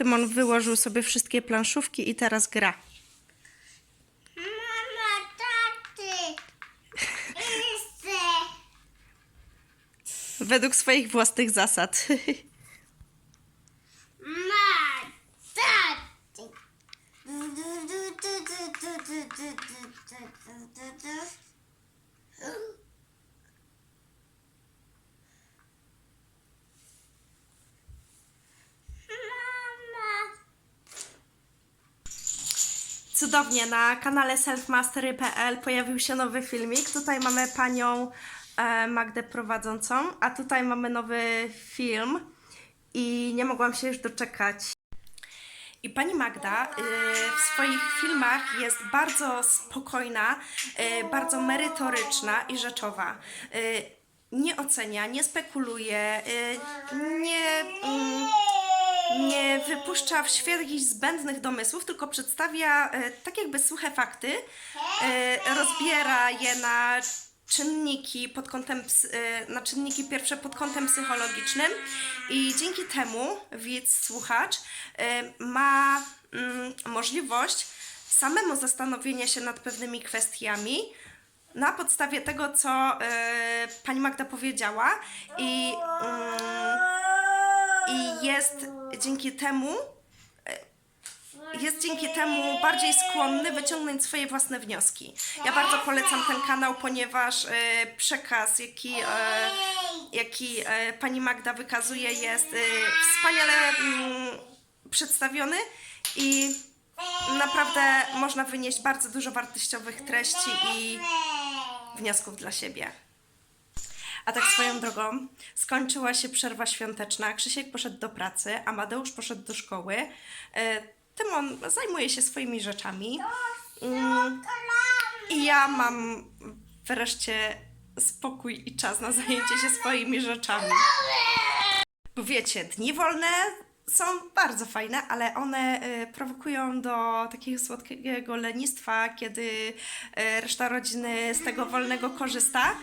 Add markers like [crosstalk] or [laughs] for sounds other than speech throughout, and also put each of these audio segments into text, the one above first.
Tymon wyłożył sobie wszystkie planszówki i teraz gra. Mama, taty. Chcę. Według swoich własnych zasad. Ma, taty. Du, du, du, du, du, du, du, du, du, du, du, du, du. Mama. Cudownie, na kanale selfmastery.pl pojawił się nowy filmik. Tutaj mamy panią e, Magdę prowadzącą, a tutaj mamy nowy film i nie mogłam się już doczekać. I pani Magda y, w swoich filmach jest bardzo spokojna, y, bardzo merytoryczna i rzeczowa. Y, nie ocenia, nie spekuluje, nie. mm, nie wypuszcza w świat jakichś zbędnych domysłów, tylko przedstawia e, tak jakby suche fakty, e, rozbiera je na czynniki pod kątem, e, na czynniki pierwsze pod kątem psychologicznym i dzięki temu widz, słuchacz e, ma mm, możliwość samemu zastanowienia się nad pewnymi kwestiami, na podstawie tego, co e, pani Magda powiedziała i, mm, i jest dzięki temu jest dzięki temu bardziej skłonny wyciągnąć swoje własne wnioski. Ja bardzo polecam ten kanał, ponieważ e, przekaz, jaki, e, jaki e, pani Magda wykazuje, jest wspaniale mm, przedstawiony i naprawdę można wynieść bardzo dużo wartościowych treści i wniosków dla siebie. A tak swoją drogą, skończyła się przerwa świąteczna. Krzysiek poszedł do pracy, Amadeusz poszedł do szkoły. E, Tymon zajmuje się swoimi rzeczami. Mm, I ja mam wreszcie spokój i czas na zajęcie się swoimi rzeczami. Bo wiecie, dni wolne są bardzo fajne, ale one e, prowokują do takiego słodkiego lenistwa, kiedy e, reszta rodziny z tego wolnego korzysta.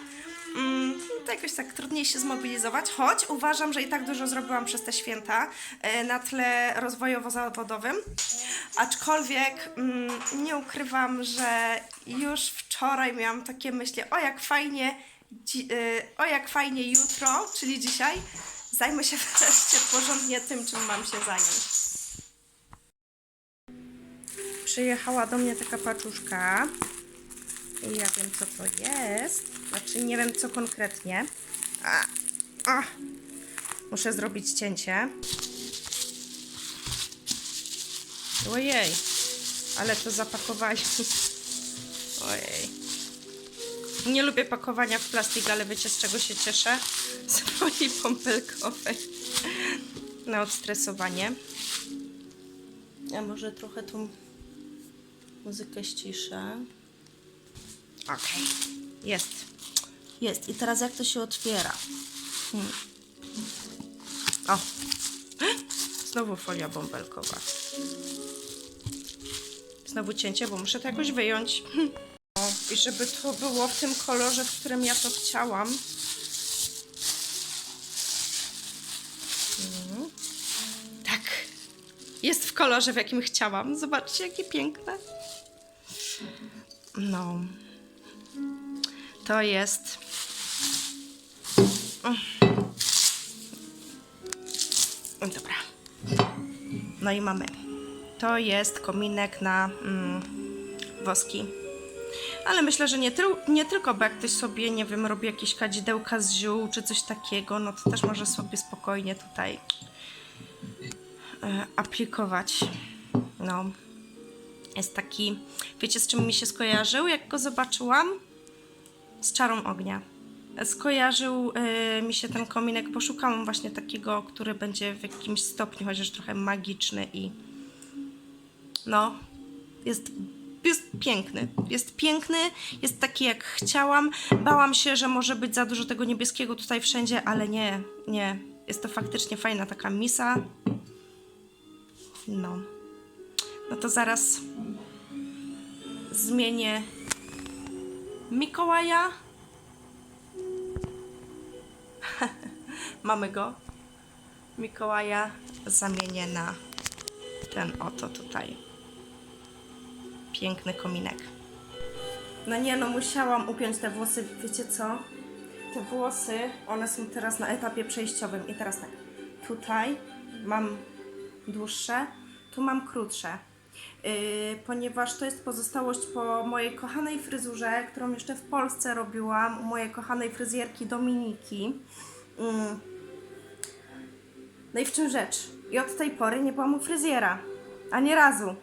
Mm, to jakoś tak trudniej się zmobilizować, choć uważam, że i tak dużo zrobiłam przez te święta e, na tle rozwojowo-zawodowym. Aczkolwiek mm, nie ukrywam, że już wczoraj miałam takie myśli, o jak fajnie, dzi- e, o jak fajnie jutro, czyli dzisiaj, zajmę się [laughs] wreszcie porządnie tym, czym mam się zająć. Przyjechała do mnie taka paczuszka. Ja wiem, co to jest. Znaczy, nie wiem, co konkretnie. A, a. Muszę zrobić cięcie. Ojej, ale to zapakowanie. [laughs] Ojej. Nie lubię pakowania w plastik, ale wiecie z czego się cieszę? Z folii pąpelkowej. Na odstresowanie. Ja może trochę tą muzykę ściszę. Okej. Jest. Jest. I teraz jak to się otwiera? Hmm. O. [gasps] Znowu folia bąbelkowa. Znowu cięcie, bo muszę to jakoś wyjąć. O, [laughs] I żeby to było w tym kolorze, w którym ja to chciałam. Mm. Tak. Jest w kolorze, w jakim chciałam. Zobaczcie, jakie piękne. No. To jest. Mm. Dobra. No i mamy. To jest kominek na mm, woski. Ale myślę, że nie, nie tylko, bo jak ktoś sobie, nie wiem, robi jakieś kadzidełka z ziół czy coś takiego, no to też może sobie spokojnie tutaj e, aplikować. No. Jest taki, wiecie z czym mi się skojarzył, jak go zobaczyłam? Z czarą ognia. Skojarzył y, mi się ten kominek, poszukałam właśnie takiego, który będzie w jakimś stopniu chociaż trochę magiczny i no, jest, jest piękny. Jest piękny, jest taki jak chciałam. Bałam się, że może być za dużo tego niebieskiego tutaj wszędzie, ale nie, nie. Jest to faktycznie fajna taka misa. No. No to zaraz zmienię Mikołaja. [laughs] Mamy go. Mikołaja zamienię na ten oto tutaj. Piękny kominek. No nie, no musiałam upiąć te włosy, wiecie co? Te włosy, one są teraz na etapie przejściowym i teraz tak, tutaj mam dłuższe, tu mam krótsze. Yy, ponieważ to jest pozostałość po mojej kochanej fryzurze, którą jeszcze w Polsce robiłam u mojej kochanej fryzjerki Dominiki. Mm. No i w czym rzecz? I od tej pory nie byłam u fryzjera. Ani razu.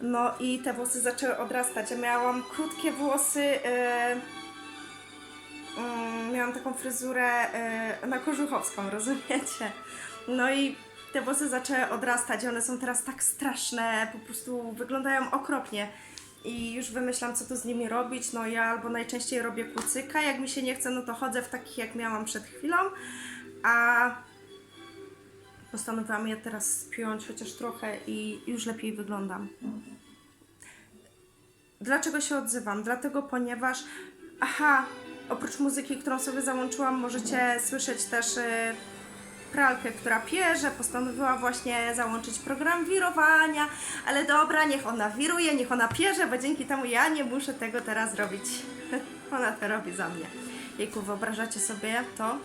No i te włosy zaczęły odrastać. Ja miałam krótkie włosy. Yy, mm, miałam taką fryzurę yy, na kożuchowską, rozumiecie? No i te włosy zaczęły odrastać i one są teraz tak straszne, po prostu wyglądają okropnie. I już wymyślam, co tu z nimi robić. No ja albo najczęściej robię kucyka, jak mi się nie chce, no to chodzę w takich, jak miałam przed chwilą. A postanowiłam je teraz spiąć chociaż trochę i już lepiej wyglądam. Dlaczego się odzywam? Dlatego, ponieważ, aha, oprócz muzyki, którą sobie załączyłam, możecie słyszeć też y, pralkę, która pierze. Postanowiła właśnie załączyć program wirowania, ale dobra, niech ona wiruje, niech ona pierze, bo dzięki temu ja nie muszę tego teraz robić. [laughs] ona to robi za mnie. Jejku, wyobrażacie sobie to?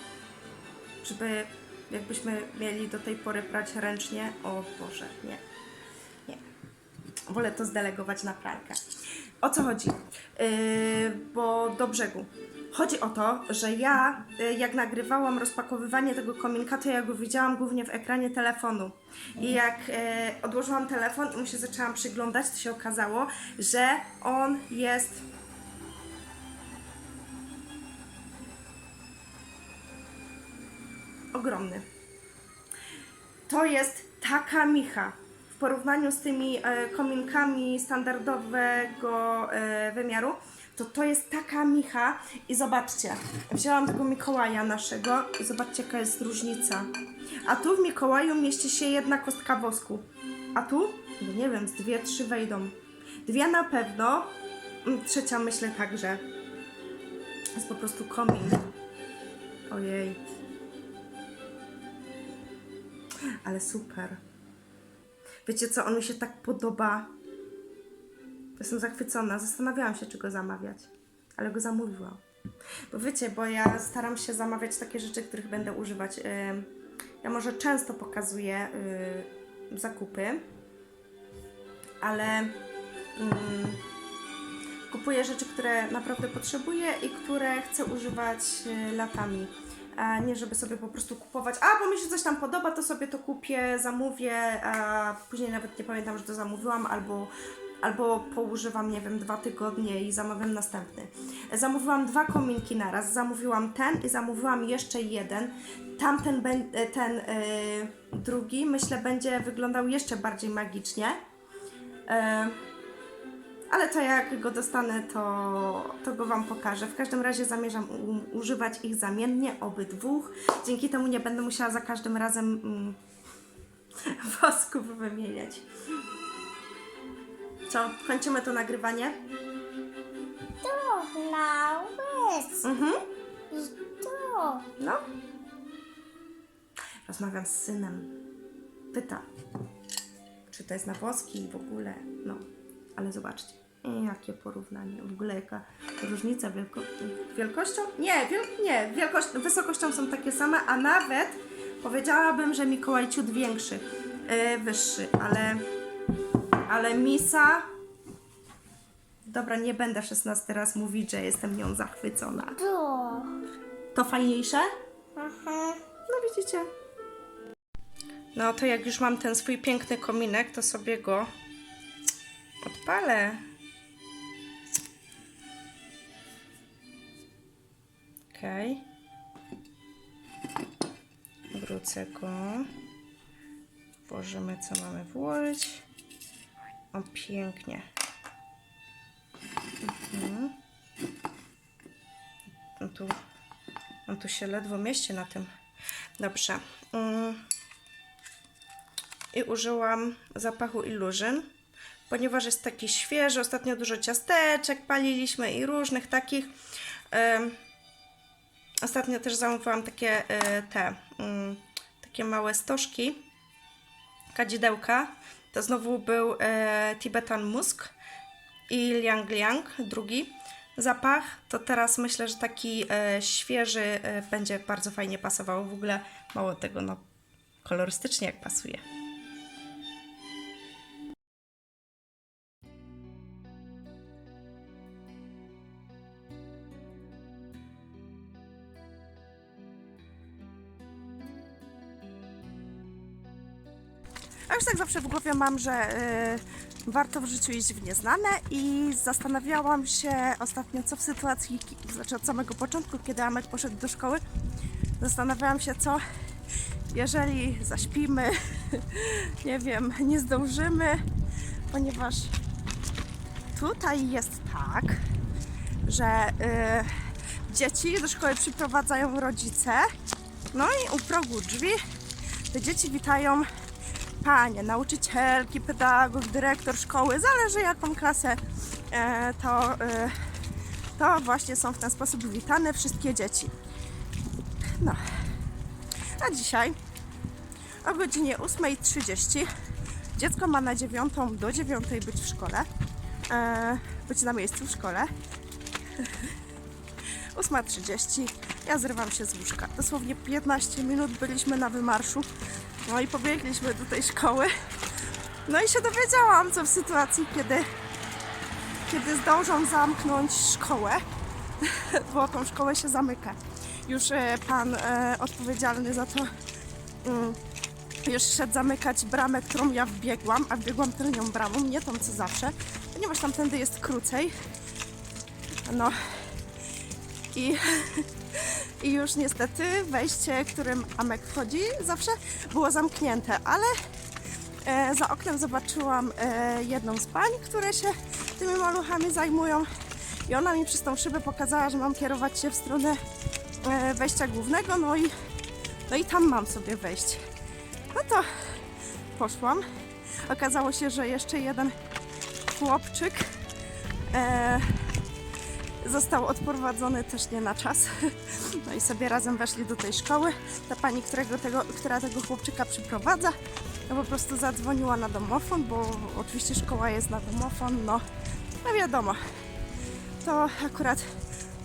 Żeby jakbyśmy mieli do tej pory prać ręcznie? O Boże, nie. Nie. Wolę to zdelegować na pralkę. O co chodzi? Yy, bo do brzegu. Chodzi o to, że ja, yy, jak nagrywałam rozpakowywanie tego kominka, to ja go widziałam głównie w ekranie telefonu. I jak yy, odłożyłam telefon i mu się zaczęłam przyglądać, to się okazało, że on jest ogromny. To jest taka micha. W porównaniu z tymi e, kominkami standardowego e, wymiaru, to to jest taka micha. I zobaczcie, wzięłam tego Mikołaja naszego i zobaczcie jaka jest różnica. A tu w Mikołaju mieści się jedna kostka wosku. A tu? No nie wiem, z dwie, trzy wejdą. Dwie na pewno, mm, trzecia myślę także. Jest po prostu komin. Ojej. Ale super. Wiecie co, on mi się tak podoba. Jestem zachwycona. Zastanawiałam się, czy go zamawiać, ale go zamówiłam. Bo wiecie, bo ja staram się zamawiać takie rzeczy, których będę używać. Ym, Ja może często pokazuję y, zakupy, ale ym, kupuję rzeczy, które naprawdę potrzebuję i które chcę używać y, latami. A nie, żeby sobie po prostu kupować, a bo mi się coś tam podoba, to sobie to kupię, zamówię, a później nawet nie pamiętam, że to zamówiłam, albo, albo poużywam, nie wiem, dwa tygodnie i zamawiam następny. Zamówiłam dwa kominki naraz, zamówiłam ten i zamówiłam jeszcze jeden. Tamten, bę- ten yy, drugi, myślę, będzie wyglądał jeszcze bardziej magicznie. Yy, ale to jak go dostanę, to, to go Wam pokażę. W każdym razie zamierzam u, używać ich zamiennie, obydwóch. Dzięki temu nie będę musiała za każdym razem mm, [laughs] wosków wymieniać. Co, kończymy to nagrywanie? To na łez. Mhm. I to. No. Rozmawiam z synem. Pyta, czy to jest na woski i w ogóle. No, ale zobaczcie. I Jakie porównanie, w ogóle jaka różnica wielko wielkością? Nie, wiel nie wielkość, wysokością są takie same, a nawet powiedziałabym, że Mikołaj ciut większy, yy, wyższy, ale, ale Misa, dobra, nie będę 16 raz mówić, że jestem nią zachwycona. To. To fajniejsze? Aha. No widzicie. No to jak już mam ten swój piękny kominek, to sobie go odpalę. Okej. Wrócę go. Włożymy co mamy włożyć. O, pięknie. Mhm. No tu on tu się ledwo mieści na tym. Dobrze. Mm. I użyłam zapachu Illusion, ponieważ jest taki świeży. Ostatnio dużo ciasteczek paliliśmy i różnych takich. Ostatnio też zamówiłam takie e, te mm, takie małe stożki kadzidełka. To znowu był e, Tibetan Musk i Liang Liang, drugi zapach. To teraz myślę, że taki e, świeży e, będzie bardzo fajnie pasował. W ogóle mało tego, no kolorystycznie jak pasuje. Już tak zawsze w głowie mam, że y, warto w życiu iść w nieznane i zastanawiałam się ostatnio, co w sytuacji, znaczy od samego początku, kiedy Amek poszedł do szkoły, zastanawiałam się, co jeżeli zaśpimy, [laughs] nie wiem, nie zdążymy, ponieważ tutaj jest tak, że y, dzieci do szkoły przyprowadzają rodzice, no i u progu drzwi te dzieci witają panie, nauczycielki, pedagog, dyrektor szkoły, zależy jaką klasę, e, to, e, to właśnie są w ten sposób witane wszystkie dzieci. No, a dzisiaj o godzinie 8.30 dziecko ma na 9 do 9 być w szkole, e, być na miejscu w szkole. [laughs] 8.30 ja zrywam się z łóżka. Dosłownie 15 minut byliśmy na wymarszu. No i pobiegliśmy do tej szkoły. No i się dowiedziałam, co w sytuacji, kiedy, kiedy zdążą zamknąć szkołę, [laughs] bo tą szkołę się zamyka. Już e, pan e, odpowiedzialny za to mm, już szedł zamykać bramę, którą ja wbiegłam, a wbiegłam tylnią bramą, nie tą co zawsze, ponieważ tamtędy jest krócej. No i [laughs] i już niestety wejście, którym Amek wchodzi, zawsze było zamknięte, ale e, za oknem zobaczyłam e, jedną z pań, które się tymi maluchami zajmują i ona mi przez tą szybę pokazała, że mam kierować się w stronę e, wejścia głównego, no i, no i tam mam sobie wejść. No to poszłam. Okazało się, że jeszcze jeden chłopczyk e, został odprowadzony też nie na czas. [laughs] No i sobie razem weszli do tej szkoły. Ta pani, którego tego, która tego chłopczyka przyprowadza, no po prostu zadzwoniła na domofon, bo oczywiście szkoła jest na domofon, no, no wiadomo. To akurat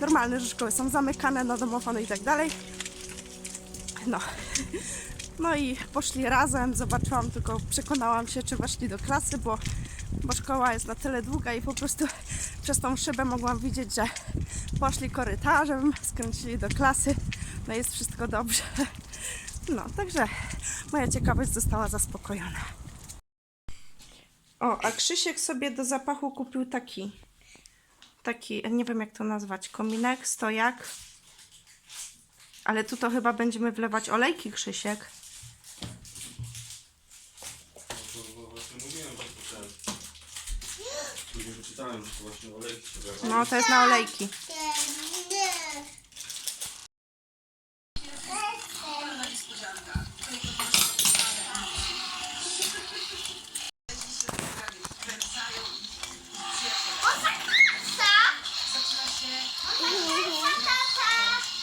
normalne, że szkoły są zamykane na domofony i tak dalej. No. [laughs] No i poszli razem, zobaczyłam, tylko przekonałam się, czy weszli do klasy, bo, bo szkoła jest na tyle długa i po prostu przez tą szybę mogłam widzieć, że poszli korytarzem, skręcili do klasy, no jest wszystko dobrze. No, także moja ciekawość została zaspokojona. O, a Krzysiek sobie do zapachu kupił taki, taki, nie wiem jak to nazwać, kominek, stojak. Ale tu to chyba będziemy wlewać olejki, Krzysiek. No, właśnie mówiłem, że to ten. Później wyczytałem, że to właśnie olejki się No, to jest na olejki. Ten